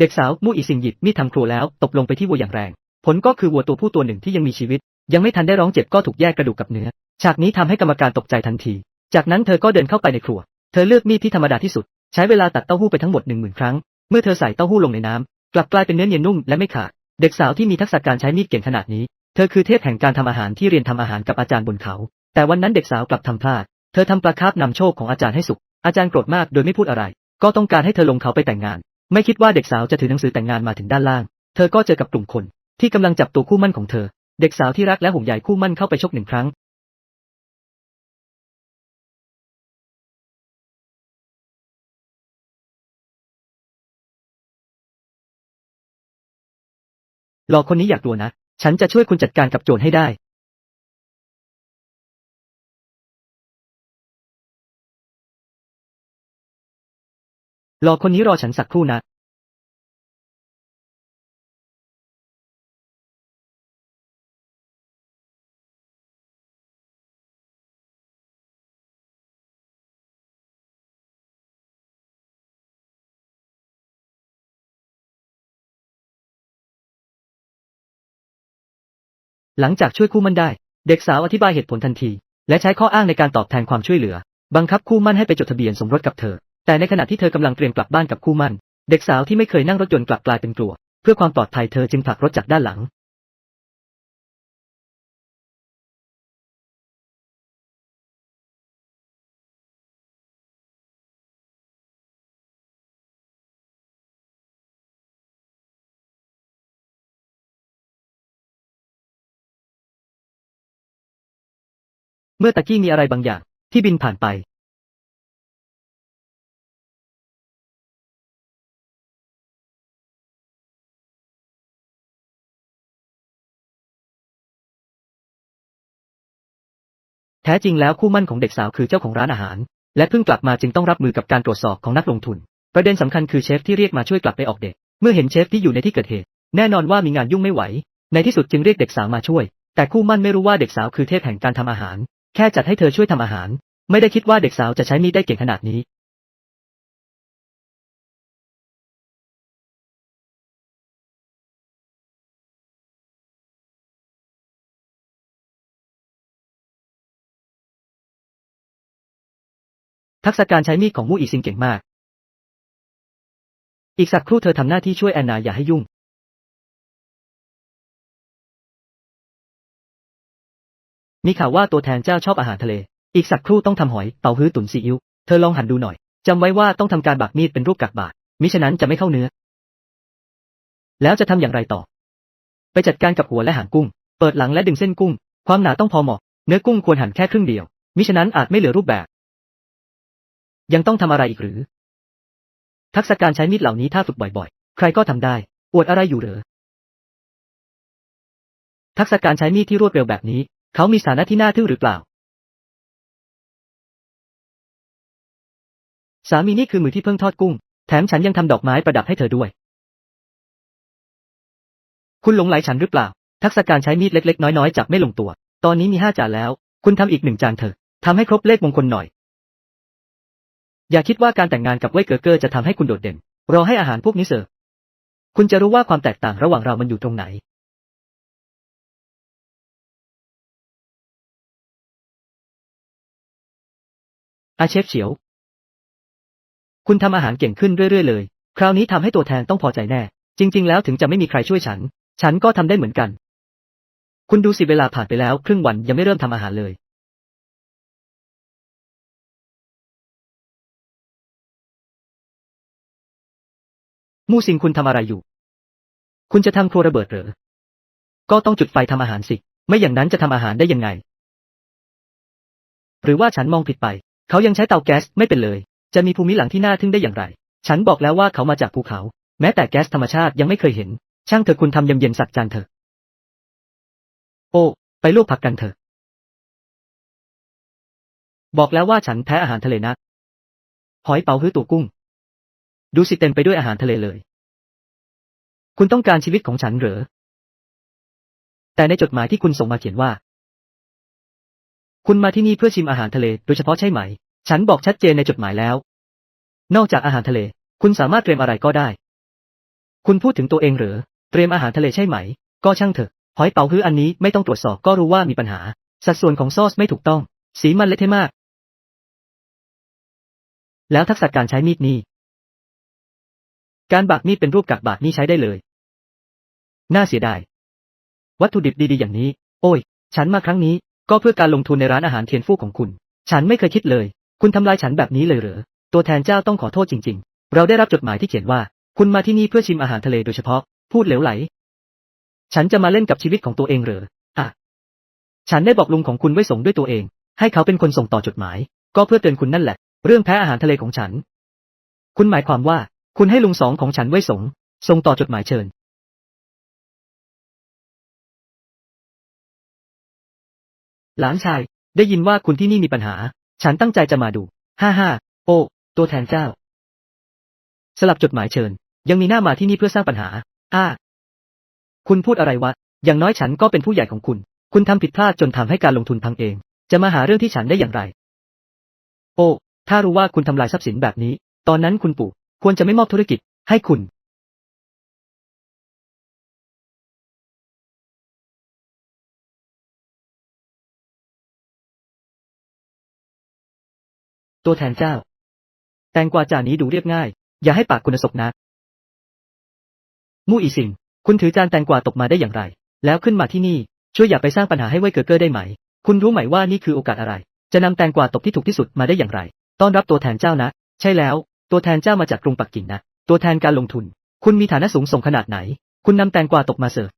เด็กสาวมู่อีสิงหยิบมีดทำครัวแล้วตบลงไปที่วัวอย่างแรง ผลก็คือวัวตัวผู้ตัวหนึ่งที่ยังมีชีวิต ยังไม่ทันได้ร้องเจ็บก็ถูกแยกกระดูกกับเนื้อ ฉากนี้ทำให้กรรมการตกใจทันที จากนั้นเธอก็เดินเข้าไปในครัว เธอเลือกมีดที่ธรรมดาที่สุด ใช้เวลาตัดเต้าหู้ไปทั้งหมดหนึ่งหมื่นครั้ง เมื่อเธอใส่เต้าหู้ลงในน้ำกลับกลายเป็นเนื้อเนียนนุ่มและไม่ขาด เด็กสาวที่มีทักษะการใช้มีดเก่งขนาดนี้ เธอคือเทพแห่งการทำอาหารที่เรียนทำอาหารกับอาจารย์บนเขา แต่วันนั้นเด็กสาวกลับทำพลาด เธอทำปลาคาร์ฟนำโชคของอาจารย์ให้สุก อาจารย์โกรธมากโดยไม่พูดอะไร ก็ต้องการให้เธอลงเขาไปแต่งงาน ไม่คิดว่าเด็กสาวจะถือหนังสือแต่งงานมาถึงด้านล่าง เธอก็เจอกับกลุ่มคน ที่กำลังจับตัวคู่มั่นของเธอ เด็กสาวที่รักและห่วงใยคู่มั่นเข้าไปชกหนึ่งครั้ง หลอกคนนี้อยากตัวนะ ฉันจะช่วยคุณจัดการกับโจรให้ได้ หลอกคนนี้รอฉันสักครู่นะหลังจากช่วยคู่มั่นได้ เด็กสาวอธิบายเหตุผลทันที และใช้ข้ออ้างในการตอบแทนความช่วยเหลือ บังคับคู่มั่นให้ไปจดทะเบียนสมรสกับเธอ แต่ในขณะที่เธอกำลังเตรียมกลับบ้านกับคู่มั่น เด็กสาวที่ไม่เคยนั่งรถยนต์กลับกลายเป็นกลัว เพื่อความปลอดภัยเธอจึงผลักรถจากด้านหลัง เมื่อตะกี้มีอะไรบางอย่างที่บินผ่านไป แท้จริงแล้วคู่มั่นของเด็กสาวคือเจ้าของร้านอาหาร และเพิ่งกลับมาจึงต้องรับมือกับการตรวจสอบของนักลงทุน ประเด็นสำคัญคือเชฟที่เรียกมาช่วยกลับไปออกเดทเมื่อเห็นเชฟที่อยู่ในที่เกิดเหตุ แน่นอนว่ามีงานยุ่งไม่ไหว ในที่สุดจึงเรียกเด็กสาวมาช่วย แต่คู่มั่นไม่รู้ว่าเด็กสาวคือเทพแห่งการทำอาหาร แค่จัดให้เธอช่วยทำอาหาร ไม่ได้คิดว่าเด็กสาวจะใช้มีดได้เก่งขนาดนี้ ทักษะการใช้มีดของมู่อีซิงเก่งมาก อีกสักครู่เธอทำหน้าที่ช่วยแอนนาอย่าให้ยุ่ง มีข่าวว่าตัวแทนเจ้าชอบอาหารทะเล อีกสักครู่ต้องทำหอยเต่าฮื้อตุ๋นซีอิ๊ว เธอลองหันดูหน่อย จำไว้ว่าต้องทำการบากมีดเป็นรูปกากบาท มิฉะนั้นจะไม่เข้าเนื้อ แล้วจะทำอย่างไรต่อ ไปจัดการกับหัวและหางกุ้ง เปิดหลังและดึงเส้นกุ้ง ความหนาต้องพอเหมาะ เนื้อกุ้งควรหั่นแค่ครึ่งเดียว มิฉะนั้นอาจไม่เหลือรูปแบบ ยังต้องทำอะไรอีกหรือ ทักษะการใช้มีดเหล่านี้ถ้าฝึกบ่อยๆ ใครก็ทำได้ อวดอะไรอยู่เหรอ ทักษะการใช้มีดที่รวดเร็วแบบนี้ เขามีสถานะที่น่าทึ่งหรือเปล่า สามีนี่คือมือที่เพิ่งทอดกุ้ง แถมฉันยังทำดอกไม้ประดับให้เธอด้วย คุณหลงไหลฉันหรือเปล่า ทักษะการใช้มีดเล็กๆ น้อยๆจับไม่ลงตัว ตอนนี้มีห้าจานแล้ว คุณทำอีกหนึ่งจานเถอะทำให้ครบเลขมงคลหน่อย อย่าคิดว่าการแต่งงานกับเว่ยเกอเกอร์จะทำให้คุณโดดเด่น รอให้อาหารพวกนี้เสิร์ฟ คุณจะรู้ว่าความแตกต่างระหว่างเรามันอยู่ตรงไหน อาเชฟเฉียว คุณทำอาหารเก่งขึ้นเรื่อยๆเลย คราวนี้ทำให้ตัวแทนต้องพอใจแน่ จริง ๆ แล้วถึงจะไม่มีใครช่วยฉัน ฉันก็ทำได้เหมือนกัน คุณดูสิเวลาผ่านไปแล้ว ครึ่งวันยังไม่เริ่มทำอาหารเลย มู่ซิงคุณทำอะไรอยู่ คุณจะทำครัวระเบิดเหรอ ก็ต้องจุดไฟทำอาหารสิ ไม่อย่างนั้นจะทำอาหารได้ยังไง หรือว่าฉันมองผิดไป เขายังใช้เตาแก๊สไม่เป็นเลย จะมีภูมิหลังที่น่าทึ่งได้อย่างไร ฉันบอกแล้วว่าเขามาจากภูเขา แม้แต่แก๊สธรรมชาติยังไม่เคยเห็น ช่างเถอะคุณทำเย็นๆสักจานเถอะ โอ้ ไปลวกผักกันเถอะ บอกแล้วว่าฉันแพ้อาหารทะเลนะ หอยเป๋าฮื้อตัวกุ้ง ดูสิเต็มไปด้วยอาหารทะเลเลย คุณต้องการชีวิตของฉันเหรอ แต่ในจดหมายที่คุณส่งมาเขียนว่า คุณมาที่นี่เพื่อชิมอาหารทะเลโดยเฉพาะใช่ไหม ฉันบอกชัดเจนในจดหมายแล้ว นอกจากอาหารทะเล คุณสามารถเตรียมอะไรก็ได้ คุณพูดถึงตัวเองเหรอ เตรียมอาหารทะเลใช่ไหม ก็ช่างเถอะ หอยเป๋าฮื้ออันนี้ไม่ต้องตรวจสอบก็รู้ว่ามีปัญหา สัดส่วนของซอสไม่ถูกต้อง สีมันเละเทะมาก แล้วทักษะการใช้มีดนี่ การบากมีดเป็นรูปกากบาทนี่ใช้ได้เลย น่าเสียดาย วัตถุดิบดีๆอย่างนี้ โอ้ย ฉันมาครั้งนี้ ก็เพื่อการลงทุนในร้านอาหารเทียนฟู่ของคุณ ฉันไม่เคยคิดเลย คุณทำลายฉันแบบนี้เลยเหรอ ตัวแทนเจ้าต้องขอโทษจริง ๆ เราได้รับจดหมายที่เขียนว่า คุณมาที่นี่เพื่อชิมอาหารทะเลโดยเฉพาะ พูดเหลวไหล ฉันจะมาเล่นกับชีวิตของตัวเองเหรอ อะ ฉันได้บอกลุงของคุณไว้ส่งด้วยตัวเอง ให้เขาเป็นคนส่งต่อจดหมาย ก็เพื่อเตือนคุณนั่นแหละ เรื่องแพ้อาหารทะเลของฉัน คุณหมายความว่า คุณให้ลุงสองของฉันไว้ส่งส่งต่อจดหมายเชิญ หลานชาย ได้ยินว่าคุณที่นี่มีปัญหา ฉันตั้งใจจะมาดู ฮ่าฮ่าโอ้ ตัวแทนเจ้า สลับจดหมายเชิญ ยังมีหน้ามาที่นี่เพื่อสร้างปัญหา อ้า คุณพูดอะไรวะ อย่างน้อยฉันก็เป็นผู้ใหญ่ของคุณ คุณทำผิดพลาดจนทำให้การลงทุนพังเอง จะมาหาเรื่องที่ฉันได้อย่างไร โอ้ ถ้ารู้ว่าคุณทำลายทรัพย์สินแบบนี้ ตอนนั้นคุณปู่ ควรจะไม่มอบธุรกิจ ให้คุณตัวแทนเจ้า แตงกวาจานนี้ดูเรียบง่าย อย่าให้ปากคุณสกนะมู่อีสิง คุณถือจานแตงกวาตกมาได้อย่างไร แล้วขึ้นมาที่นี่ ช่วยอย่าไปสร้างปัญหาให้เว่ยเกอเกอร์ได้ไหม คุณรู้ไหมว่านี่คือโอกาสอะไร จะนำแตงกวาตกที่ถูกที่สุดมาได้อย่างไร ต้อนรับตัวแทนเจ้านะ ใช่แล้ว ตัวแทนเจ้ามาจากกรุงปักกิ่งนะ ตัวแทนการลงทุน คุณมีฐานะสูงส่งขนาดไหน คุณนำแตงกวาตกมาเสิร์ฟ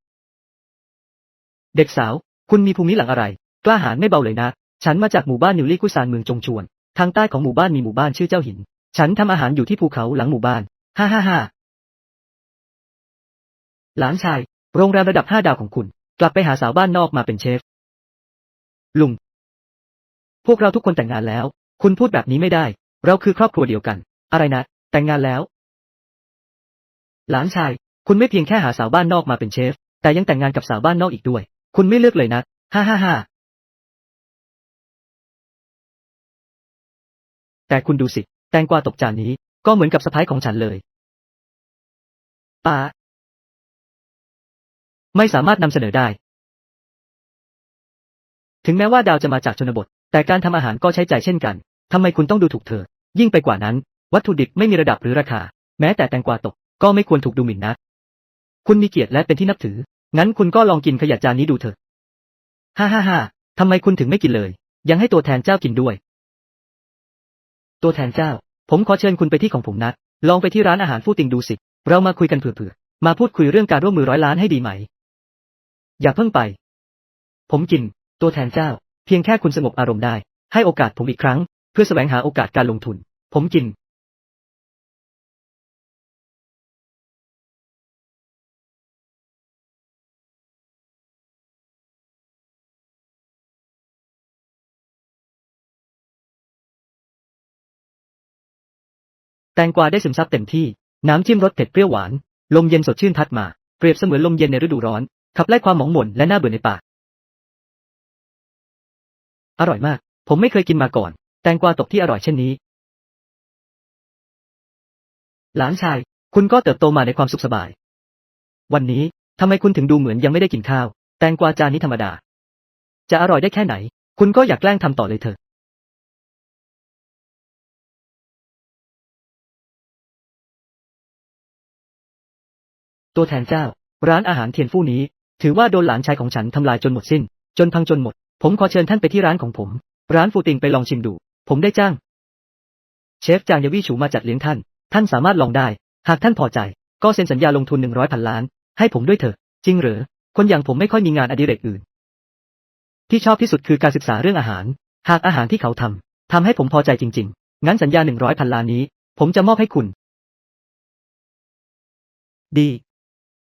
เด็กสาว คุณมีภูมิหลังอะไร กล้าหาญไม่เบาเลยนะ ฉันมาจากหมู่บ้านนิวลี่กุซานเมืองจงชวน ทางใต้ของหมู่บ้านมีหมู่บ้านชื่อเจ้าหิน ฉันทำอาหารอยู่ที่ภูเขาหลังหมู่บ้าน ฮ่าฮ่าฮ่าหลานชาย โรงแรมระดับห้าดาวของคุณ กลับไปหาสาวบ้านนอกมาเป็นเชฟ ลุง พวกเราทุกคนแต่งงานแล้ว คุณพูดแบบนี้ไม่ได้ เราคือครอบครัวเดียวกัน อะไรนะ แต่งงานแล้ว หลานชาย คุณไม่เพียงแค่หาสาวบ้านนอกมาเป็นเชฟ แต่ยังแต่งงานกับสาวบ้านนอกอีกด้วย คุณไม่เลือกเลยนะ ฮ่าฮ่าฮ่าแต่คุณดูสิ แตงกวาตกจานนี้ ก็เหมือนกับสะพ้ายของฉันเลยป้าไม่สามารถนำเสนอได้ ถึงแม้ว่าดาวจะมาจากชนบท แต่การทำอาหารก็ใช้ใจเช่นกัน ทำไมคุณต้องดูถูกเธอ ยิ่งไปกว่านั้น วัตถุดิบไม่มีระดับหรือราคา แม้แต่แตงกวาตก ก็ไม่ควรถูกดูหมิ่นนะ คุณมีเกียรติและเป็นที่นับถือ งั้นคุณก็ลองกินขยะจานนี้ดูเถอะฮ่าฮ่าฮ่าทำไมคุณถึงไม่กินเลย ยังให้ตัวแทนเจ้ากินด้วย ตัวแทนเจ้า ผมขอเชิญคุณไปที่ของผมนะ ลองไปที่ร้านอาหารฟู่ติงดูสิ เรามาคุยกันเผื่อๆ มาพูดคุยเรื่องการร่วมมือร้อยล้านให้ดีไหม อย่าเพิ่งไป ผมกิน ตัวแทนเจ้า เพียงแค่คุณสงบอารมณ์ได้ ให้โอกาสผมอีกครั้ง เพื่อแสวงหาโอกาสการลงทุน ผมกิน แตงกวาได้ซึมซับเต็มที่ น้ำจิ้มรสเผ็ดเปรี้ยวหวาน ลมเย็นสดชื่นพัดมา เปรียบเสมือนลมเย็นในฤดูร้อน ขับไล่ความหมองหม่นและน่าเบื่อในปาก อร่อยมาก ผมไม่เคยกินมาก่อน แตงกวาตกที่อร่อยเช่นนี้ หลานชาย คุณก็เติบโตมาในความสุขสบาย วันนี้ทำไมคุณถึงดูเหมือนยังไม่ได้กินข้าว แตงกวาจานนี้ธรรมดา จะอร่อยได้แค่ไหน คุณก็อยากแกล้งทำต่อเลยเถอะ ตัวแทนเจ้า ร้านอาหารเทียนฟู่นี้ ถือว่าโดนหลานชายของฉันทำลายจนหมดสิ้น จนพังจนหมด ผมขอเชิญท่านไปที่ร้านของผม ร้านฟูติงไปลองชิมดู ผมได้จ้าง เชฟจางยวี่ฉูมาจัดเลี้ยงท่าน ท่านสามารถลองได้ หากท่านพอใจ ก็เซ็นสัญญาลงทุนหนึ่งร้อยพันล้าน ให้ผมด้วยเถอะ จริงเหรอคนอย่างผมไม่ค่อยมีงานอดิเรกอื่น ที่ชอบที่สุดคือการศึกษาเรื่องอาหาร หากอาหารที่เขาทำทำให้ผมพอใจจริง ๆ งั้นสัญญาหนึ่งร้อยพันล้านนี้ ผมจะมอบให้คุณ ดี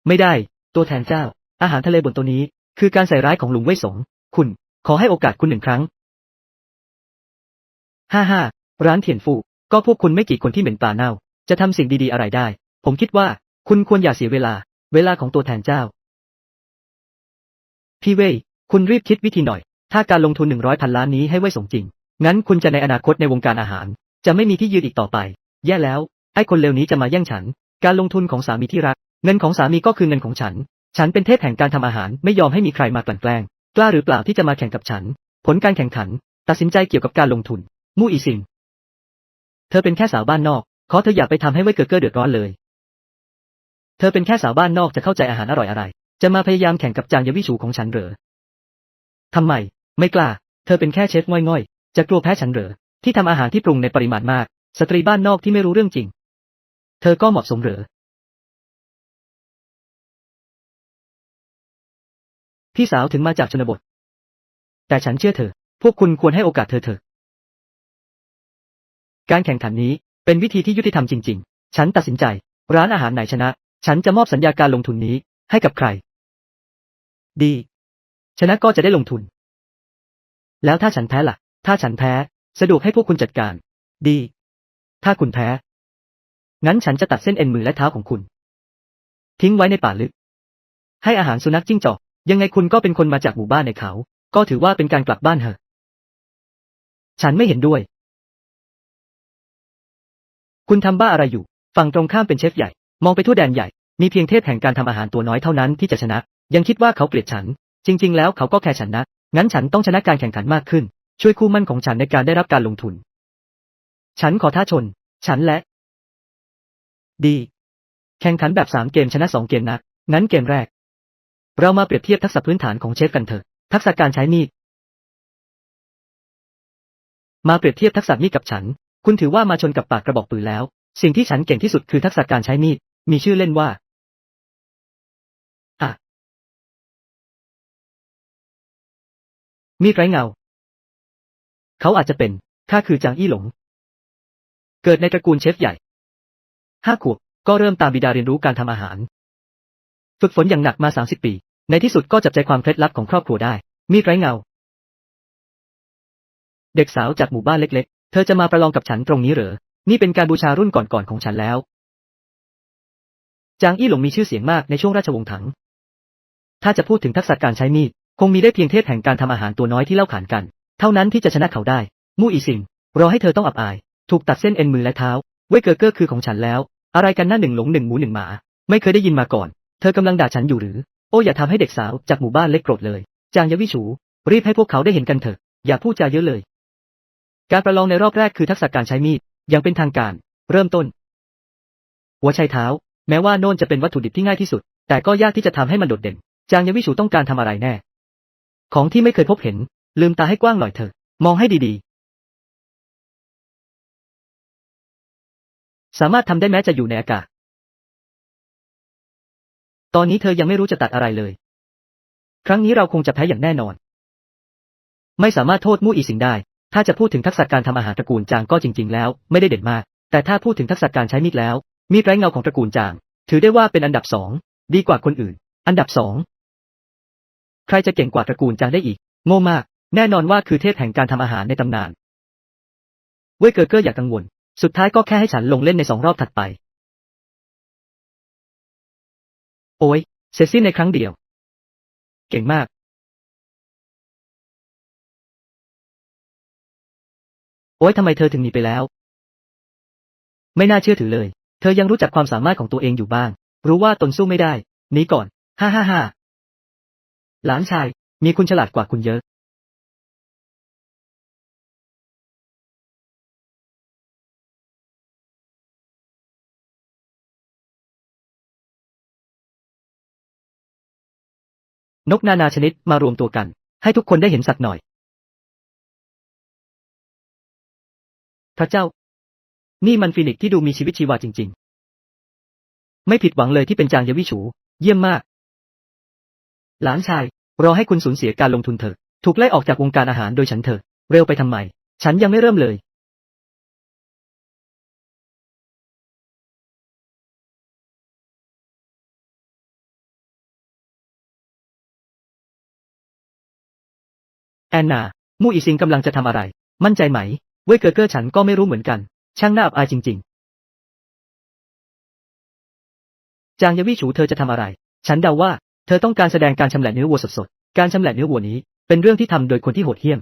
ไม่ได้ ตัวแทนเจ้า อาหารทะเลบนตัวนี้ คือการใส่ร้ายของลุงเว่ยสง คุณ ขอให้โอกาสคุณหนึ่งครั้งฮ่าฮ่าร้านเทียนฟู ก็พวกคุณไม่กี่คนที่เหม็นปลาเน่า จะทำสิ่งดีๆอะไรได้ ผมคิดว่า คุณควรอย่าเสียเวลา เวลาของตัวแทนเจ้า พี่เว่ย คุณรีบคิดวิธีหน่อย ถ้าการลงทุนหนึ่งร้อยพันล้านนี้ให้เว่ยสงจริง งั้นคุณจะในอนาคตในวงการอาหาร จะไม่มีที่ยืนอีกต่อไป แย่แล้ว ไอ้คนเลวนี้จะมาแย่งฉัน การลงทุนของสามีที่รัก เงินของสามีก็คือเงินของฉัน ฉันเป็นเทพแห่งการทำอาหารไม่ยอมให้มีใครมากลั่นแกล้ง กล้าหรือเปล่าที่จะมาแข่งกับฉัน ผลการแข่งขัน ตัดสินใจเกี่ยวกับการลงทุน มู่อีซิง เธอเป็นแค่สาวบ้านนอก ขอเธออย่าไปทำให้เว่ยเกอเกอร์เดือดร้อนเลย เธอเป็นแค่สาวบ้านนอกจะเข้าใจอาหารอร่อยอะไร จะมาพยายามแข่งกับจางยวิชูของฉันเหรอทำไม ไม่กล้า เธอเป็นแค่เชฟง่อยๆ จะกลัวแพ้ฉันเหรอ ที่ทำอาหารที่ปรุงในปริมาณมาก สตรีบ้านนอกที่ไม่รู้เรื่องจริง เธอก็เหมาะสมเหรอ พี่สาวถึงมาจากชนบท แต่ฉันเชื่อเธอ พวกคุณควรให้โอกาสเธอเถอะ การแข่งขันนี้เป็นวิธีที่ยุติธรรมจริง ๆ ฉันตัดสินใจ ร้านอาหารไหนชนะ ฉันจะมอบสัญญาการลงทุนนี้ให้กับใคร ดี ชนะก็จะได้ลงทุน แล้วถ้าฉันแพ้ล่ะ ถ้าฉันแพ้ สะดวกให้พวกคุณจัดการ ดี ถ้าคุณแพ้ งั้นฉันจะตัดเส้นเอ็นมือและเท้าของคุณ ทิ้งไว้ในป่าลึก ให้อาหารสุนัขจิ้งจอก ยังไงคุณก็เป็นคนมาจากหมู่บ้านในเขา ก็ถือว่าเป็นการกลับบ้านเหอะ ฉันไม่เห็นด้วย คุณทำบ้าอะไรอยู่ ฝั่งตรงข้ามเป็นเชฟใหญ่ มองไปทั่วแดนใหญ่ มีเพียงเทพแห่งการทำอาหารตัวน้อยเท่านั้นที่จะชนะ ยังคิดว่าเขาเกลียดฉัน จริง ๆ แล้วเขาก็แค่ฉันนะ งั้นฉันต้องชนะการแข่งขันมากขึ้น ช่วยคู่มั่นของฉันในการได้รับการลงทุน ฉันขอท้าชน ฉันและ ดี แข่งขันแบบสามเกมชนะสองเกมนะ งั้นเกมแรก เรามาเปรียบเทียบทักษะพื้นฐานของเชฟกันเถอะ ทักษะการใช้มีด มาเปรียบเทียบทักษะมีดกับฉัน คุณถือว่ามาชนกับปากกระบอกปืนแล้ว สิ่งที่ฉันเก่งที่สุดคือทักษะการใช้มีด มีชื่อเล่นว่าอะมีดไร้เงา เขาอาจจะเป็น ข้าคือจางอี้หลง เกิดในตระกูลเชฟใหญ่ ห้าขวบ ก็เริ่มตามบิดาเรียนรู้การทำอาหาร ฝึกฝนอย่างหนักมาสามสิบปี ในที่สุดก็จับใจความเคล็ดลับของครอบครัวได้ มีดไร้เงา เด็กสาวจากหมู่บ้านเล็กๆ เธอจะมาประลองกับฉันตรงนี้เหรอ นี่เป็นการบูชารุ่นก่อนๆของฉันแล้ว จางอี้หลงมีชื่อเสียงมากในช่วงราชวงศ์ถัง ถ้าจะพูดถึงทักษะการใช้มีด คงมีได้เพียงเทพแห่งการทำอาหารตัวน้อยที่เล่าขานกัน เท่านั้นที่จะชนะเขาได้ มู่อีซิง รอให้เธอต้องอับอาย ถูกตัดเส้นเอ็นมือและเท้า เว่ยเกอร์เกอร์คือของฉันแล้ว อะไรกันหน้าหนึ่งหลงหนึ่งหมูหนึ่งหมา ไม่เคยได้ยินมาก่อน เธอกำลังด่าฉันอยู่หรือ โอ้อย่าทำให้เด็กสาวจากหมู่บ้านเล็กโกรธเลย จางยวิชูรีบให้พวกเขาได้เห็นกันเถอะ อย่าพูดจาเยอะเลย การประลองในรอบแรกคือทักษะการใช้มีดอย่างเป็นทางการ เริ่มต้น หัวไชเท้า แม้ว่าโน่นจะเป็นวัตถุดิบที่ง่ายที่สุด แต่ก็ยากที่จะทำให้มันโดดเด่น จางยวิชูต้องการทำอะไรแน่ ของที่ไม่เคยพบเห็น ลืมตาให้กว้างหน่อยเถอะ มองให้ดีๆ สามารถทำได้แม้จะอยู่ในอากาศ ตอนนี้เธอยังไม่รู้จะตัดอะไรเลย ครั้งนี้เราคงจะแพ้อย่างแน่นอน ไม่สามารถโทษมู่อีสิงได้ ถ้าจะพูดถึงทักษะการทำอาหารตระกูลจางก็จริง ๆ แล้ว ไม่ได้เด่นมาก แต่ถ้าพูดถึงทักษะการใช้มีดแล้ว มีดไร้เงาของตระกูลจาง ถือได้ว่าเป็นอันดับสองดีกว่าคนอื่น อันดับสองใครจะเก่งกว่าตระกูลจางได้อีก โง่มาก แน่นอนว่าคือเทพแห่งการทำอาหารในตำนาน เว่ยเกอร์เกอร์อย่ากกังวล สุดท้ายก็แค่ให้ฉันลงเล่นในสองรอบถัดไป โอ้ยเสร็จสิ้นในครั้งเดียว เก่งมากโอ้ยทำไมเธอถึงหนีไปแล้ว ไม่น่าเชื่อถือเลย เธอยังรู้จักความสามารถของตัวเองอยู่บ้าง รู้ว่าตนสู้ไม่ได้ หนีก่อน ฮ่าฮ่าฮ่าหลานชาย มีคุณฉลาดกว่าคุณเยอะ นกนานาชนิดมารวมตัวกัน ให้ทุกคนได้เห็นสักหน่อย พระเจ้า นี่มันฟินิกซ์ที่ดูมีชีวิตชีวาจริง ๆ ไม่ผิดหวังเลยที่เป็นจางยวิฉู เยี่ยมมาก หลานชาย รอให้คุณสูญเสียการลงทุนเถอะ ถูกไล่ออกจากวงการอาหารโดยฉันเถอะ เร็วไปทำไม ฉันยังไม่เริ่มเลย แอนนา มู่อีซิงกำลังจะทำอะไร มั่นใจไหม เว่ยเกอเกอร์ฉันก็ไม่รู้เหมือนกัน ช่างน่าอับอายจริง ๆ จางยวิฉูเธอจะทำอะไร ฉันเดาว่า เธอต้องการแสดงการชำแหละเนื้อวัวสดๆ การชำแหละเนื้อวัวนี้ เป็นเรื่องที่ทำโดยคนที่โหดเหี้ยม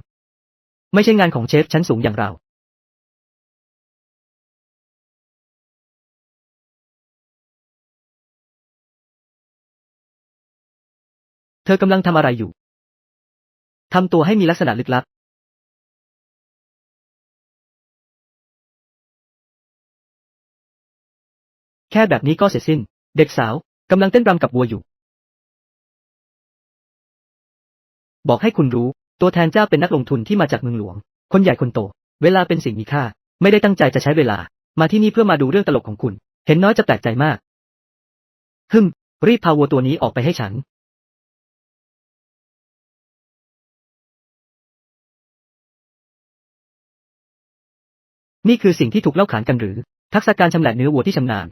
ไม่ใช่งานของเชฟชั้นสูงอย่างเราเธอกำลังทำอะไรอยู่ ทำตัวให้มีลักษณะลึกลับแค่แบบนี้ก็เสร็จสิ้น เด็กสาวกำลังเต้นรำกับวัวอยู่ บอกให้คุณรู้ ตัวแทนเจ้าเป็นนักลงทุนที่มาจากเมืองหลวง คนใหญ่คนโต เวลาเป็นสิ่งมีค่า ไม่ได้ตั้งใจจะใช้เวลา มาที่นี่เพื่อมาดูเรื่องตลกของคุณ เห็นน้อยจะแปลกใจมาก ฮึมรีบพาวัวตัวนี้ออกไปให้ฉัน นี่คือสิ่งที่ถูกเล่าขานกันหรือ ทักษะการชำแหละเนื้อวัวที่ชำนาญ